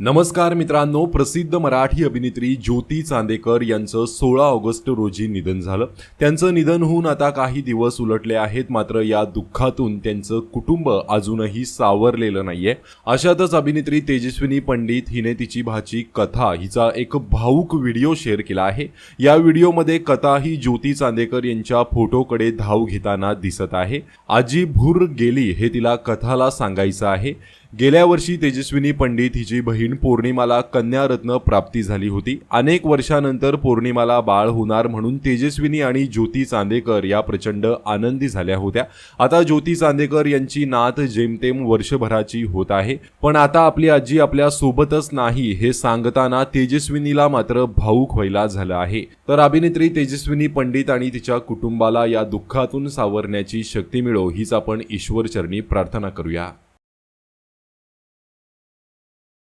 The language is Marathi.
नमस्कार मित्रांनो प्रसिद्ध मराठी अभिनेत्री ज्योती चांदेकर यांचं सोळा ऑगस्ट रोजी निधन झालं. त्यांचं निधन होऊन आता काही दिवस उलटले आहेत मात्र या दुःखातून त्यांचं कुटुंब अजूनही सावरलेलं नाहीये. अशातच अभिनेत्री तेजस्विनी पंडित हिने तिची भाची कथा हिचा एक भाऊक व्हिडिओ शेअर केला आहे. या व्हिडिओमध्ये कथा ही ज्योती चांदेकर यांच्या फोटोकडे धाव घेताना दिसत आहे. आजी भूर गेली हे तिला कथाला सांगायचं आहे. गेल्या वर्षी तेजस्विनी पंडित हिची बहीण पौर्णिमाला कन्यारत्न प्राप्ती झाली होती. अनेक वर्षानंतर पौर्णिमाला बाळ होणार म्हणून तेजस्विनी आणि ज्योती चांदेकर या प्रचंड आनंदी झाल्या होत्या. आता ज्योती चांदेकर यांची नात जेमतेम वर्षभराची होत आहे. पण आता आपली आजी आपल्या सोबतच नाही हे सांगताना तेजस्विनीला मात्र भाऊक व्हायला झालं आहे. तर अभिनेत्री तेजस्विनी पंडित आणि तिच्या कुटुंबाला या दुःखातून सावरण्याची शक्ती मिळो हीच आपण ईश्वरचरणी प्रार्थना करूया.